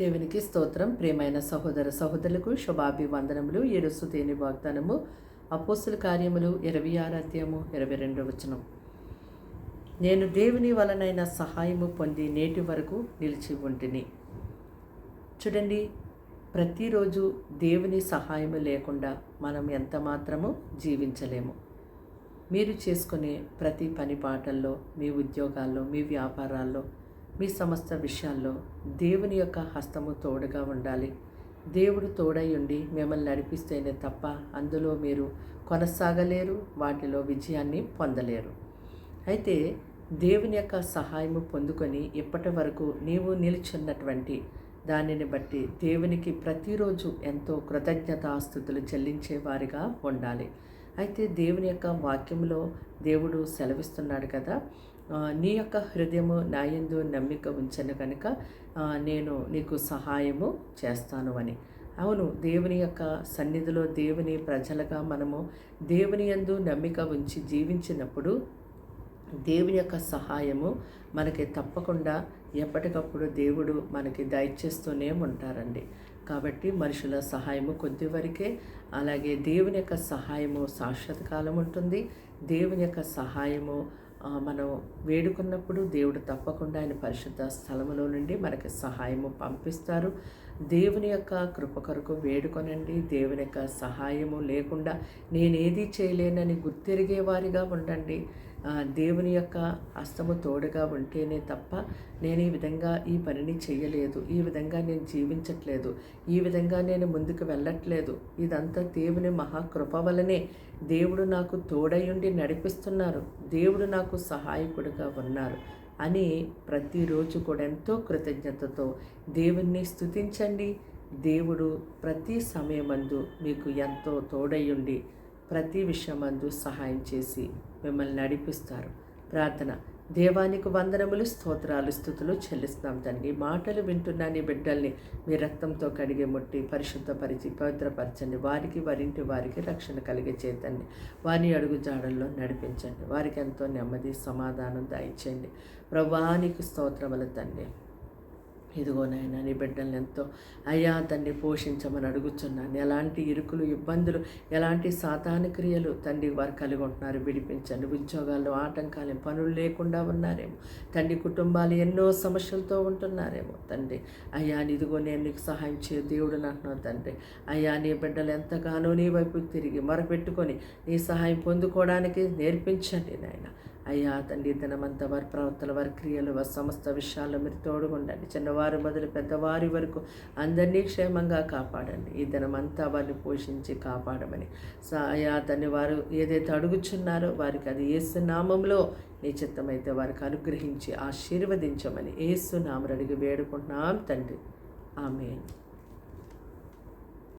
దేవునికి స్తోత్రం. ప్రియమైన సహోదర సహోదరులకు శుభాభివందనములు. ఏడుసు తేని వాగ్దానము. అపోస్తుల కార్యములు ఇరవై ఆరు అధ్యాయము ఇరవై రెండు వచనం. నేను దేవుని వలనైన సహాయము పొంది నేటి వరకు నిలిచి ఉంటిని. చూడండి ప్రతిరోజు దేవుని సహాయము లేకుండా మనం ఎంత మాత్రము జీవించలేము. మీరు చేసుకునే ప్రతి పని పాటల్లో మీ ఉద్యోగాల్లో మీ వ్యాపారాల్లో మీ సమస్త విషయాల్లో దేవుని యొక్క హస్తము తోడుగా ఉండాలి. దేవుడు తోడై ఉండి మిమ్మల్ని నడిపిస్తేనే తప్ప అందులో మీరు కొనసాగలేరు వాటిలో విజయాన్ని పొందలేరు. అయితే దేవుని యొక్క సహాయము పొందుకొని ఇప్పటి వరకు నీవు నిలిచున్నటువంటి దానిని బట్టి దేవునికి ప్రతిరోజు ఎంతో కృతజ్ఞతాస్థుతులు చెల్లించేవారిగా ఉండాలి. అయితే దేవుని యొక్క వాక్యంలో దేవుడు సెలవిస్తున్నాడు కదా నీ యొక్క హృదయము నాయందు నమ్మిక ఉంచను కనుక నేను నీకు సహాయము చేస్తాను అని. అవును దేవుని యొక్క సన్నిధిలో దేవుని ప్రజలుగా మనము దేవుని యందు నమ్మిక ఉంచి జీవించినప్పుడు దేవుని యొక్క సహాయము మనకి తప్పకుండా ఎప్పటికప్పుడు దేవుడు మనకి దయచేస్తూనే ఉంటారండి. కాబట్టి మనుషుల సహాయము కొద్ది వరకే అలాగే దేవుని యొక్క సహాయము శాశ్వత కాలం ఉంటుంది. దేవుని యొక్క సహాయము మనం వేడుకున్నప్పుడు దేవుడు తప్పకుండా ఆయన పరిశుద్ధ స్థలములో నుండి మనకి సహాయము పంపిస్తారు. దేవుని యొక్క కృప కొరకు వేడుకొనండి. దేవుని యొక్క సహాయము లేకుండా నేనేది చేయలేనని గుర్తెరిగే వారిగా ఉండండి. దేవుని యొక్క హస్తము తోడుగా ఉంటేనే తప్ప నేను ఈ విధంగా ఈ పనిని చేయలేదు. ఈ విధంగా నేను జీవించట్లేదు. ఈ విధంగా నేను ముందుకు వెళ్ళట్లేదు. ఇదంతా దేవుని మహాకృప వలనే దేవుడు నాకు తోడయుండి నడిపిస్తున్నారు. దేవుడు నాకు సహాయకుడిగా ఉన్నారు. అని ప్రతిరోజు కూడా ఎంతో కృతజ్ఞతతో దేవుణ్ణి స్థుతించండి దేవుడు ప్రతి సమయమందు మీకు ఎంతో తోడయ్యుండి ప్రతి విషయమందు సహాయం చేసి మిమ్మల్ని నడిపిస్తారు. ప్రార్థన. దేవానికి వందనములు స్తోత్రాలు స్థుతులు చెల్లిస్తున్నాం తండ్రి. మాటలు వింటున్న నీ బిడ్డల్ని మీ రక్తంతో కడిగి ముట్టి పరిశుద్ధపరిచి పవిత్రపరచండి. వారికి వారింటి వారికి రక్షణ కలిగే చేతండి వారిని అడుగు జాడల్లో నడిపించండి. వారికి ఎంతో నెమ్మది సమాధానం దాయిచ్చండి ప్రభానికి స్తోత్రములు తండ్రి. ఇదిగో నాయన నీ బిడ్డల్ని ఎంతో అయ్యా తండ్రి పోషించమని అడుగుతున్నాను ఎలాంటి ఇరుకులు ఇబ్బందులు ఎలాంటి సాతాన క్రియలు తండ్రి వారు కలిగి ఉంటున్నారు. విడిపించండి. ఉద్యోగాల్లో ఆటంకాలు పనులు లేకుండా ఉన్నారేమో. తండ్రి కుటుంబాలు ఎన్నో సమస్యలతో ఉంటున్నారేమో. తండ్రి అయ్యా ఇదిగో నేను నీకు సహాయం చే దేవుడు అంటున్నావు తండ్రి. అయ్యా నీ బిడ్డలు ఎంతగానో నీ వైపు తిరిగి మొరపెట్టుకొని నీ సహాయం పొందుకోవడానికి నేర్పించండి నాయన. అయ్యా తండ్రి దినమంతా వారి ప్రవర్తన వారి క్రియలు వారి సమస్త విషయాల్లో మీరు తోడుగుండండి. చిన్నవారు మొదలు పెద్దవారి వరకు అందరినీ క్షేమంగా కాపాడండి. ఈ దినమంతా వారిని పోషించి కాపాడమని. అయ్యా తండ్రి వారు ఏదైతే అడుగుచున్నారో వారికి అది ఏసు నామంలో నీ చిత్తమైతే వారికి అనుగ్రహించి ఆశీర్వదించమని ఏసు నామరు అడిగి వేడుకుంటున్నాం తండ్రి. ఆమె